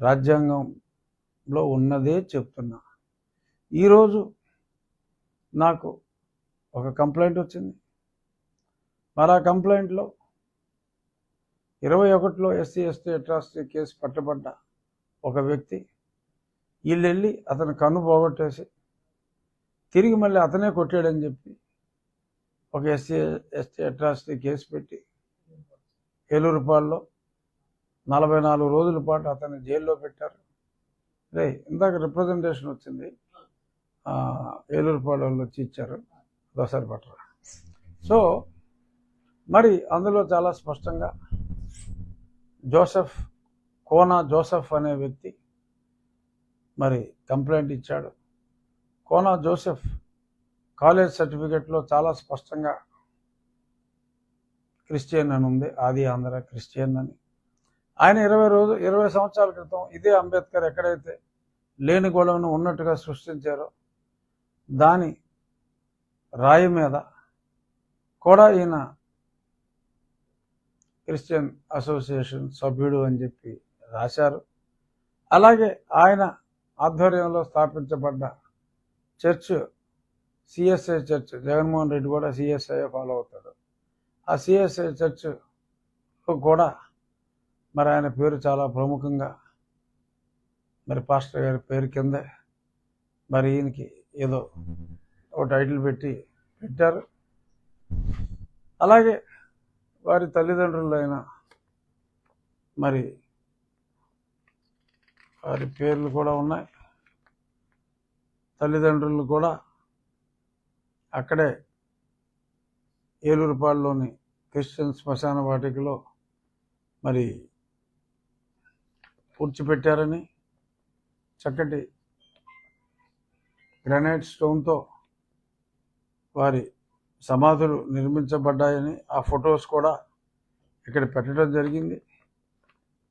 రాజ్యాంగంలో ఉన్నదే చెప్తున్నా. ఈరోజు నాకు ఒక కంప్లైంట్ వచ్చింది. మరి ఆ కంప్లైంట్లో ఇరవై ఒకటిలో ఎస్సీ ఎస్టీ అట్రాసిటీ కేసు పట్టబడ్డ ఒక వ్యక్తి వీళ్ళెళ్ళి అతను కన్ను పోగొట్టేసి తిరిగి మళ్ళీ అతనే కొట్టాడని చెప్పి ఒక ఎస్సీ ఎస్టీ అట్రాసిటీ కేసు పెట్టి ఏలూరుపాల్లో నలభై నాలుగు రోజుల పాటు అతన్ని జైల్లో పెట్టారు. రే ఇందాక రిప్రజెంటేషన్ వచ్చింది. ఆ, ఏలూరుపాడు వాళ్ళు వచ్చి ఇచ్చారు. దోసరి పట్టరా సో మరి అందులో చాలా స్పష్టంగా జోసెఫ్ కోనా జోసెఫ్ అనే వ్యక్తి మరి కంప్లైంట్ ఇచ్చాడు. కోనా జోసెఫ్ కాలేజ్ సర్టిఫికెట్లో చాలా స్పష్టంగా క్రిస్టియన్ అని ఉంది. ఆది ఆంధ్ర క్రిస్టియన్ అని. ఆయన ఇరవై రోజు ఇరవై సంవత్సరాల క్రితం ఇదే అంబేద్కర్ ఎక్కడైతే లేని గొడవను ఉన్నట్టుగా సృష్టించారో దాని రాయి మీద కూడా ఈయన క్రిస్టియన్ అసోసియేషన్ సభ్యుడు అని చెప్పి రాశారు. అలాగే ఆయన ఆధ్వర్యంలో స్థాపించబడ్డ church CSI church Jaganmohan Reddy కూడా సిఎస్ఐ ఫాలో అవుతాడు. ఆ సిఎస్ఐ చర్చ్ కూడా మరి ఆయన పేరు చాలా ప్రముఖంగా. మరి పాస్టర్ గారి పేరు కింద. మరి ఈయనకి ఏదో ఒక టైటిల్ పెట్టి పెట్టారు. అలాగే వారి తల్లిదండ్రులైన మరి వారి పేర్లు కూడా ఉన్నాయి. తల్లిదండ్రులు కూడా అక్కడే ఏలూరుపాడులోని క్రిస్టియన్ శ్మశాన వాటికలో మరి పూడ్చిపెట్టారని చక్కటి గ్రానైట్ స్టోన్తో వారి సమాధులు నిర్మించబడ్డాయని ఆ ఫొటోస్ కూడా ఇక్కడ పెట్టడం జరిగింది.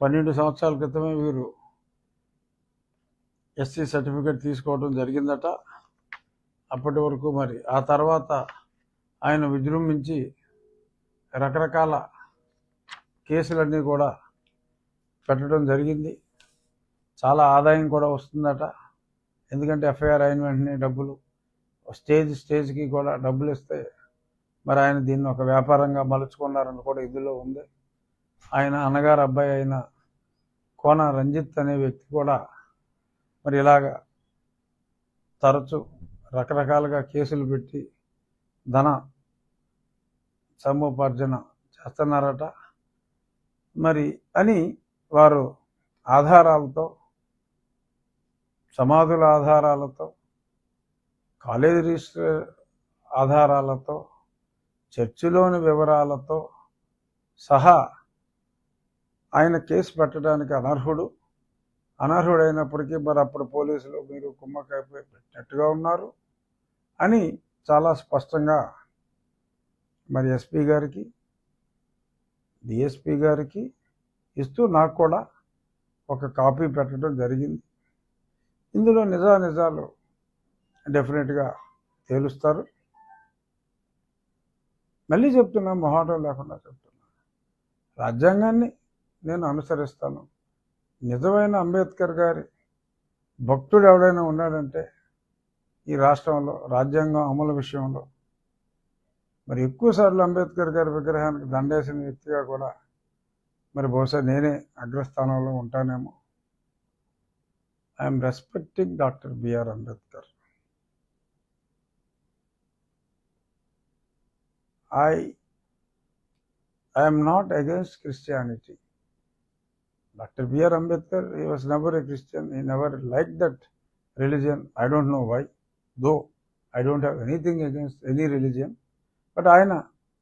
పన్నెండు సంవత్సరాల క్రితమే వీరు ఎస్సీ సర్టిఫికేట్ తీసుకోవడం జరిగిందట. అప్పటి వరకు మరి ఆ తర్వాత ఆయన విజృంభించి రకరకాల కేసులన్నీ కూడా పెట్టడం జరిగింది. చాలా ఆదాయం కూడా వస్తుందట. ఎందుకంటే ఎఫ్ఐఆర్ అయిన వెంటనే డబ్బులు స్టేజ్ స్టేజ్కి కూడా డబ్బులు ఇస్తే మరి ఆయన దీన్ని ఒక వ్యాపారంగా మలుచుకున్నారని కూడా ఇందులో ఉంది. ఆయన అన్నగారు అబ్బాయి అయిన కోన రంజిత్ అనే వ్యక్తి కూడా మరి ఇలాగ తరచు రకరకాలుగా కేసులు పెట్టి ధన సముపార్జన చేస్తున్నారట. మరి అని వారు ఆధారాలతో సమాధుల ఆధారాలతో కాలేజీ రిజిస్టర్ ఆధారాలతో చర్చిలోని వివరాలతో సహా ఆయన కేసు పెట్టడానికి అనర్హుడు. అనర్హుడైనప్పటికీ మరి అప్పుడు పోలీసులు మీరు కుమ్మకాయ పెట్టినట్టుగా ఉన్నారు అని చాలా స్పష్టంగా మరి ఎస్పీ గారికి డిఎస్పి గారికి ఇస్తూ నాకు కూడా ఒక కాపీ పెట్టడం జరిగింది. ఇందులో నిజా నిజాలు డెఫినెట్గా తేలుస్తారు. మళ్ళీ చెప్తున్నా మొహాటం లేకుండా చెప్తున్నా. రాజ్యాంగాన్ని నేను అనుసరిస్తాను. నిజమైన అంబేద్కర్ గారి భక్తుడు ఎవడైనా ఉన్నాడంటే ఈ రాష్ట్రంలో రాజ్యాంగం అమలు విషయంలో. మరి ఎక్కువసార్లు అంబేద్కర్ గారి విగ్రహానికి దండేసిన వ్యక్తిగా కూడా మరి బహుశా నేనే అగ్రస్థానంలో ఉంటానేమో. I'm respecting doctor B R Ambedkar I I'm not against Christianity doctor B R Ambedkar he was never a Christian he never like that religion I don't know why though I don't have anything against any religion but ఆయన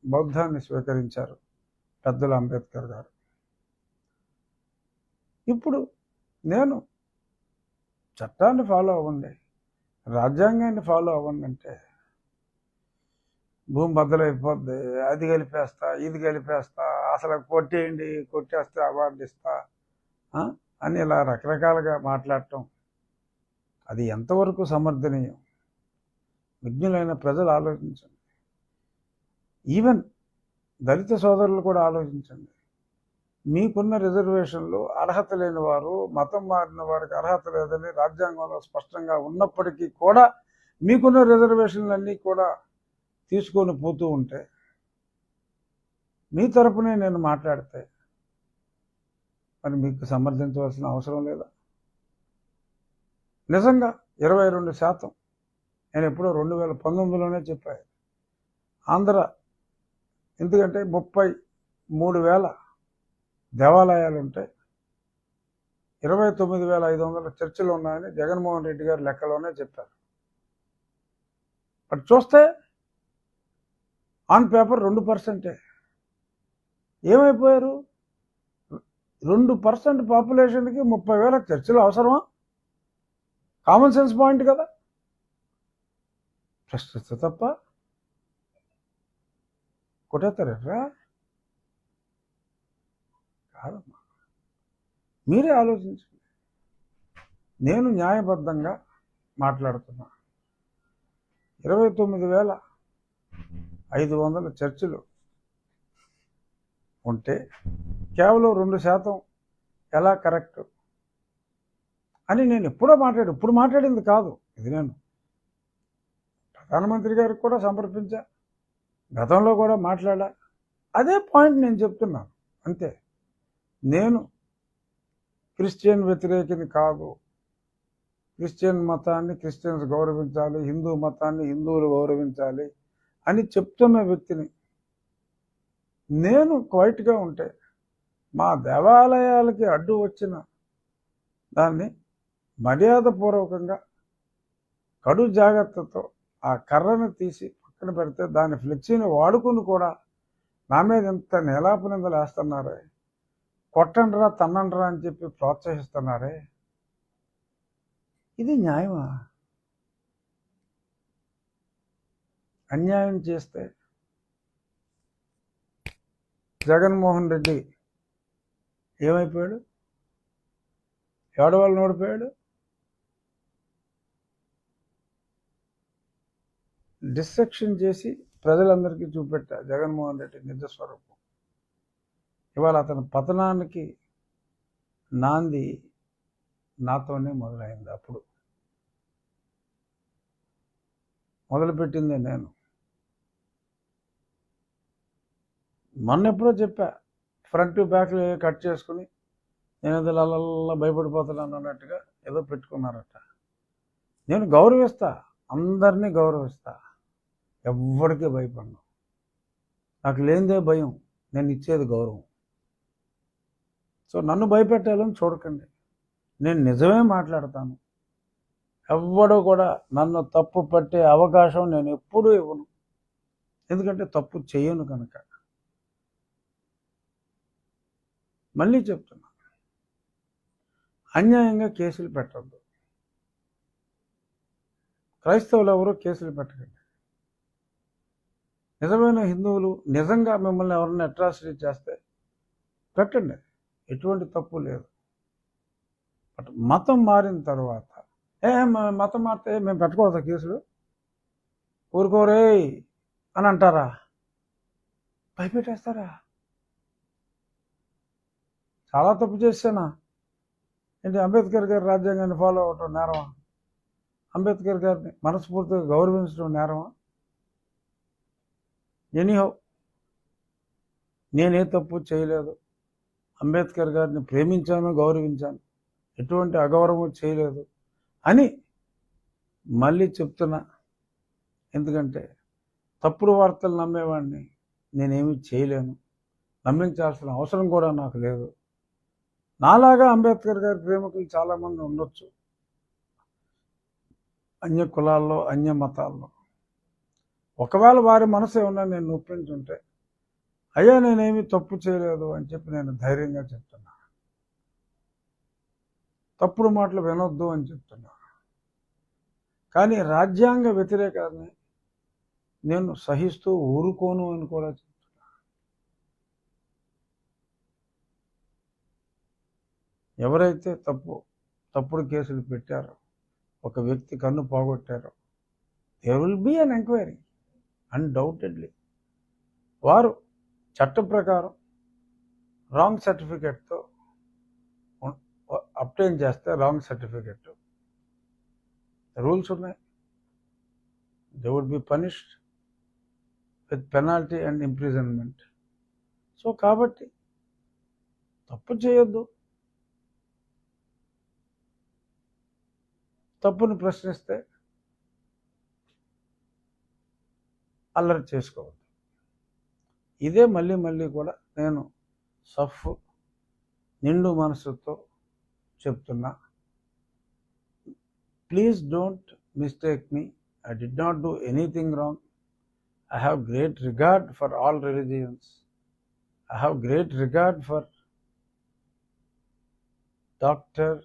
బౌద్ధాన్ని స్వీకరించారు పెద్దల అంబేద్కర్ గారు. ఇప్పుడు నేను చట్టాన్ని follow అవ్వండి రాజ్యాంగాన్ని ఫాలో అవ్వండి అంటే భూమి బద్దలైపోద్ది అది గెలిపేస్తా ఇది గెలిపేస్తా అసలు కొట్టేయండి కొట్టేస్తే అవార్డు ఇస్తా అని ఇలా రకరకాలుగా మాట్లాడటం అది ఎంతవరకు సమర్థనీయం? విజ్ఞులైన ప్రజలు ఆలోచించండి. ఈవెన్ దళిత సోదరులు కూడా ఆలోచించండి. మీకున్న రిజర్వేషన్లు అర్హత లేని వారు మతం మారిన వారికి అర్హత లేదని రాజ్యాంగంలో స్పష్టంగా ఉన్నప్పటికీ కూడా మీకున్న రిజర్వేషన్లన్నీ కూడా తీసుకొని పోతూ ఉంటే మీ తరపునే నేను మాట్లాడితే మరి మీకు సమర్థించవలసిన అవసరం లేదా? నిజంగా ఇరవై రెండు శాతం నేను ఎప్పుడో రెండు వేల పంతొమ్మిదిలోనే చెప్పాను. ఆంధ్ర ఎందుకంటే ముప్పై మూడు వేల దేవాలయాలు ఉంటాయి ఇరవై తొమ్మిది వేల ఐదు వందల చర్చిలు ఉన్నాయని జగన్మోహన్ రెడ్డి గారు లెక్కలోనే చెప్పారు. బట్ చూస్తే ఆన్ పేపర్ రెండు పర్సెంటే. ఏమైపోయారు? రెండు పర్సెంట్ పాపులేషన్కి ముప్పై వేల చర్చిలు అవసరమా? కామన్ సెన్స్ పాయింట్ కదా. ప్రశ్నిస్తే తప్ప కొట్టేస్తారా కాదమ్మా. మీరే ఆలోచించండి నేను న్యాయబద్ధంగా మాట్లాడుతున్నా. ఇరవై తొమ్మిది వేల ఐదు వందల చర్చిలు ఉంటే కేవలం రెండు శాతం ఎలా కరెక్ట్? అని నేను ఎప్పుడో మాట్లాడు ఇప్పుడు మాట్లాడింది కాదు. ఇది నేను ప్రధానమంత్రి గారికి కూడా సమర్పించా. గతంలో కూడా మాట్లాడా. అదే పాయింట్ నేను చెప్తున్నాను. అంతే. నేను క్రిస్టియన్ వ్యతిరేకిని కాదు. క్రిస్టియన్ మతాన్ని క్రిస్టియన్స్ గౌరవించాలి హిందూ మతాన్ని హిందువులు గౌరవించాలి అని చెప్తున్న వ్యక్తిని నేను క్వైట్గా ఉంటే మా దేవాలయాలకి అడ్డు వచ్చిన దాన్ని మర్యాదపూర్వకంగా కడు జాగ్రత్తతో ఆ కర్రను తీసి పక్కన పెడితే దాని ఫ్లెక్సీని వాడుకుని కూడా నా మీద ఎంత నేలాపు నిందలు వేస్తున్నారే? కొట్టండిరా తన్నండిరా అని చెప్పి ప్రోత్సహిస్తున్నారే. ఇది న్యాయమా? అన్యాయం చేస్తే జగన్మోహన్ రెడ్డి ఏమైపోయాడు? ఎవడి వాళ్ళు ఓడిపోయాడు? డిస్సెక్షన్ చేసి ప్రజలందరికీ చూపెట్టా జగన్మోహన్ రెడ్డి నిజస్వరూపం. ఇవాళ అతని పతనానికి నాంది నాతోనే మొదలైంది అప్పుడు. మొదలుపెట్టిందే నేను. మొన్న ఎప్పుడో చెప్పా ఫ్రంట్ బ్యాక్ కట్ చేసుకుని నేను ఏదో అలా భయపడిపోతున్నాను అన్నట్టుగా ఏదో పెట్టుకున్నారట. నేను గౌరవిస్తా అందరినీ గౌరవిస్తా. ఎవ్వడికి భయపడను. నాకు లేనిదే భయం నేను ఇచ్చేది గౌరవం. సో నన్ను భయపెట్టాలని చూడకండి. నేను నిజమే మాట్లాడతాను. ఎవ్వడూ కూడా నన్ను తప్పు పట్టే అవకాశం నేను ఎప్పుడూ ఇవ్వను. ఎందుకంటే తప్పు చేయను కనుక. మళ్ళీ చెప్తున్నా. అన్యాయంగా కేసులు పెట్టద్దు. క్రైస్తవులు ఎవరు కేసులు పెట్టకండి. నిజమైన హిందువులు నిజంగా మిమ్మల్ని ఎవరైనా అట్రాసిటీ చేస్తే పెట్టండి. ఎటువంటి తప్పు లేదు. బట్ మతం మారిన తర్వాత ఏ మతం మారితే మేము పెట్టకూడదు కేసులు? ఊరుకోరే అని అంటారా? భయపెట్టేస్తారా? చాలా తప్పు చేశానా? ఏంటి అంబేద్కర్ గారి రాజ్యాంగాన్ని ఫాలో అవటం నేరమా? అంబేద్కర్ గారిని మనస్ఫూర్తిగా గౌరవించడం నేరమా? ఎనీహో నేనే తప్పు చేయలేదు. అంబేద్కర్ గారిని ప్రేమించాను గౌరవించాను. ఎటువంటి అగౌరవం చేయలేదు. అని మళ్ళీ చెప్తున్నా. ఎందుకంటే తప్పుడు వార్తలు నమ్మేవాడిని నేనేమి చేయలేను. నమ్మించాల్సిన అవసరం కూడా నాకు లేదు. నాలాగా అంబేద్కర్ గారి ప్రేమికులు చాలామంది ఉండొచ్చు. అన్య కులాల్లో అన్య మతాల్లో. ఒకవేళ వారి మనసు ఏమన్నా నేను నొప్పించుంటే అయ్యా నేనేమి తప్పు చేయలేదు అని చెప్పి నేను ధైర్యంగా చెప్తున్నా. తప్పుడు మాటలు వినొద్దు అని చెప్తున్నా. కానీ రాజ్యాంగ వ్యతిరేకాన్ని నేను సహిస్తూ ఊరుకోను అని కూడా చెప్తున్నా. ఎవరైతే తప్పు తప్పుడు కేసులు పెట్టారో ఒక వ్యక్తి కన్ను పోగొట్టారో there will be an enquiry undoubtedly వారు చట్టం ప్రకారం రాంగ్ సర్టిఫికెట్తో అప్టైన్ చేస్తే రాంగ్ సర్టిఫికెట్. రూల్స్ ఉన్నాయి. They would be punished with penalty and imprisonment so కాబట్టి తప్పు చేయొద్దు. తప్పుని ప్రశ్నిస్తే అల్లరి చేసుకోవద్దు. ఇదే మళ్ళీ మళ్ళీ కూడా నేను సఫ్ నిండు మనసుతో చెప్తున్నా. Please don't mistake me I did not do anything wrong I have great regard for all religions I have great regard for doctor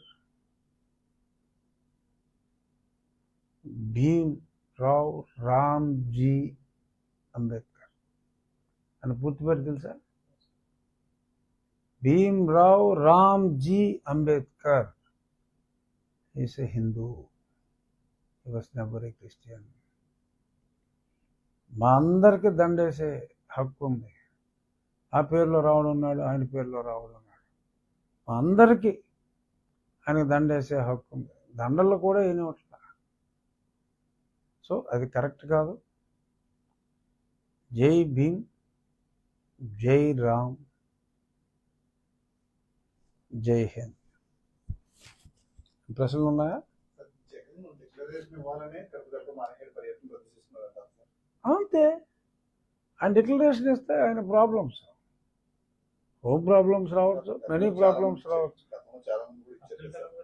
Bhim Rao Ramji Ambedkar అని పూర్తి పేరు తెలుసా? Bhim Rao ji Ambedkar. Is a Hindu was never a Christian మా అందరికీ దండేసే హక్కు ఉంది. ఆ పేరులో రావుడు ఉన్నాడు ఆయన పేరులో రావుడు ఉన్నాడు. మా అందరికీ ఆయనకి దండేసే హక్కు ఉంది. దండల్లో కూడా ఏనివట్ల సో అది కరెక్ట్ కాదు. జై భీమ్. జై రామ్ జై హింద్. ప్రశ్నలు ఉన్నాయా? అంతే. ఆయన డిక్లరేషన్ ఇస్తే ఆయన ప్రాబ్లమ్స్ హోమ్ ప్రాబ్లమ్స్ రావచ్చు మెనీ ప్రాబ్లమ్స్ రావచ్చు.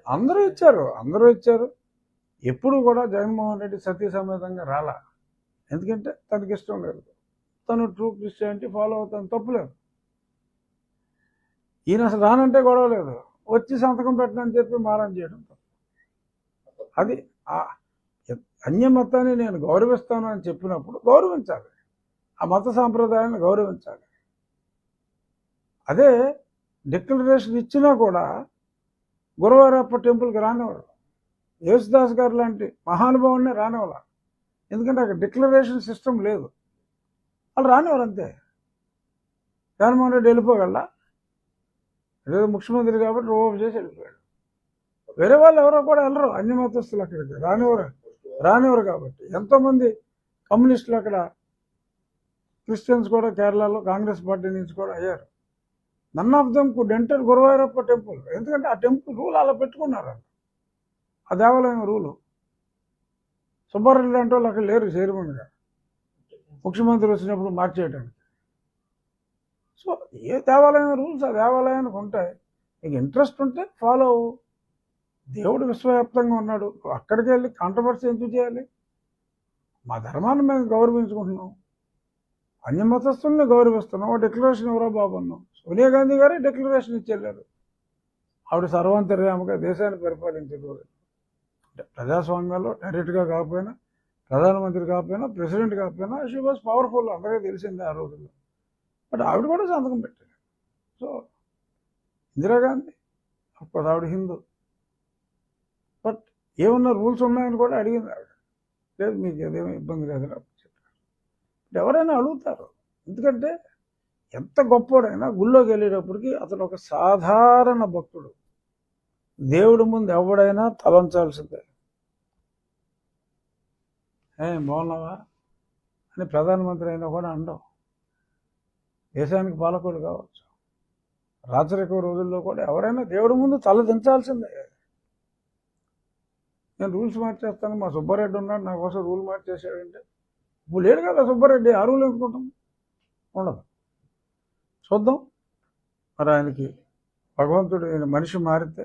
అందరూ ఇచ్చారు అందరూ ఇచ్చారు. ఎప్పుడు కూడా జగన్మోహన్ రెడ్డి సతీ సమేతంగా రాలా. ఎందుకంటే తనకి ఇష్టం లేదు. తను ట్రూ క్రిస్టియానిటీ ఫాలో అవుతాను. తప్పులేదు ఈయన అసలు రానంటే గొడవ లేదు. వచ్చి సంతకం పెట్టనని చెప్పి మారం చేయడం తప్పు. అది ఆ అన్య మతాన్ని నేను గౌరవిస్తాను అని చెప్పినప్పుడు గౌరవించాలి. ఆ మత సాంప్రదాయాన్ని గౌరవించాలి. అదే డిక్లరేషన్ ఇచ్చినా కూడా గురువారప్ప టెంపుల్కి రానివ్వరు. యేసుదాస్ గారు లాంటి మహానుభావుని రానివ్వాలి ఎందుకంటే అక్కడ డిక్లరేషన్ సిస్టమ్ లేదు. వాళ్ళు రానివారు అంతే. జగన్మోహన్ రెడ్డి వెళ్ళిపోగల ఏదో ముఖ్యమంత్రి కాబట్టి రోపు చేసి వెళ్ళిపోయాడు. వేరే వాళ్ళు ఎవరో కూడా వెళ్ళరు. అన్ని మతస్థులు అక్కడికి రానివ్వరు రానివ్వరు కాబట్టి. ఎంతోమంది కమ్యూనిస్టులు అక్కడ క్రిస్టియన్స్ కూడా కేరళలో కాంగ్రెస్ పార్టీ నుంచి కూడా అయ్యారు. None of them could enter Guruvayurappa temple ఎందుకంటే ఆ టెంపుల్ రూల్ అలా పెట్టుకున్నారు ఆ దేవాలయం రూలు సుబ్బారెడ్డి లాంటి వాళ్ళు అక్కడ లేరు చైర్మన్గా. ముఖ్యమంత్రి వచ్చినప్పుడు మార్చేయడానికి సో ఏ దేవాలయం రూల్స్ ఆ దేవాలయానికి ఉంటాయి నీకు ఇంట్రెస్ట్ ఉంటే ఫాలో అవ్వు. దేవుడు విశ్వవ్యాప్తంగా ఉన్నాడు. అక్కడికి వెళ్ళి కాంట్రవర్సీ ఎందుకు చేయాలి? మా ధర్మాన్ని మేము గౌరవించుకుంటున్నాం. అన్య మతస్థుల్ని గౌరవిస్తున్నాం. ఒక డిక్లరేషన్ ఎవరో బాబు అన్నాం. సోనియా గాంధీ గారే డిక్లరేషన్ ఇచ్చేళ్ళారు. ఆవిడ సర్వాంతర్యామగా దేశాన్ని పరిపాలించారు ప్రజాస్వామ్యంలో డైరెక్ట్గా కాకపోయినా ప్రధానమంత్రి కాకపోయినా ప్రెసిడెంట్ కాకపోయినా షీ వాజ్ పవర్ఫుల్ అందరికీ తెలిసిందే ఆ రోజుల్లో. బట్ ఆవిడ కూడా సంతకం పెట్టారు. సో ఇందిరాగాంధీ అప్పుడు ఆవిడ హిందూ. బట్ ఏమన్నా రూల్స్ ఉన్నాయని కూడా అడిగింది ఆవిడ. లేదు మీకు ఏదేమో ఇబ్బంది లేదని అప్పుడు చెప్పారు. ఎవరైనా అడుగుతారు. ఎందుకంటే ఎంత గొప్పోడైనా గుళ్ళోకి వెళ్ళేటప్పటికి అతను ఒక సాధారణ భక్తుడు. దేవుడి ముందు ఎవడైనా తలంచాల్సిందే. ఏ బాగున్నావా? అని ప్రధానమంత్రి అయినా కూడా అండం దేశానికి పాలకుడు కావచ్చు. రాచరిక రోజుల్లో కూడా ఎవరైనా దేవుడి ముందు తల దించాల్సిందే. నేను రూల్స్ మార్చేస్తాను మా సుబ్బారెడ్డి ఉన్నాడు నా కోసం రూల్ మార్చేసాడంటే ఇప్పుడు లేడు కదా సుబ్బారెడ్డి ఆ రూల్ ఎందుకుంటాం ఉండదు. చూద్దాం. మరి ఆయనకి భగవంతుడు ఆయన మనిషి మారితే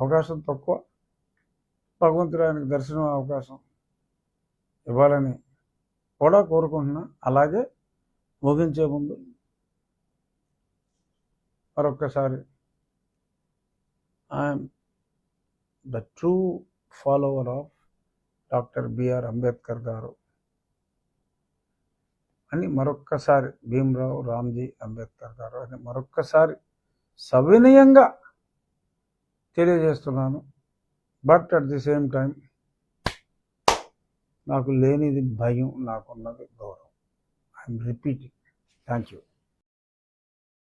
అవకాశం తక్కువ. భగవంతుడు ఆయనకి దర్శనం అవకాశం ఇవ్వాలని కూడా కోరుకుంటున్నా. అలాగే ముగించే ముందు మరొక్కసారి I'm the true follower of doctor B R Ambedkar గారు అని మరొక్కసారి భీమరావు రామ్జీ అంబేద్కర్ గారు అని మరొక్కసారి సవినయంగా తెలియజేస్తున్నాను. But at the same time నాకు లేనిది భయం నాకున్నది గౌరవం. I'm repeating thank you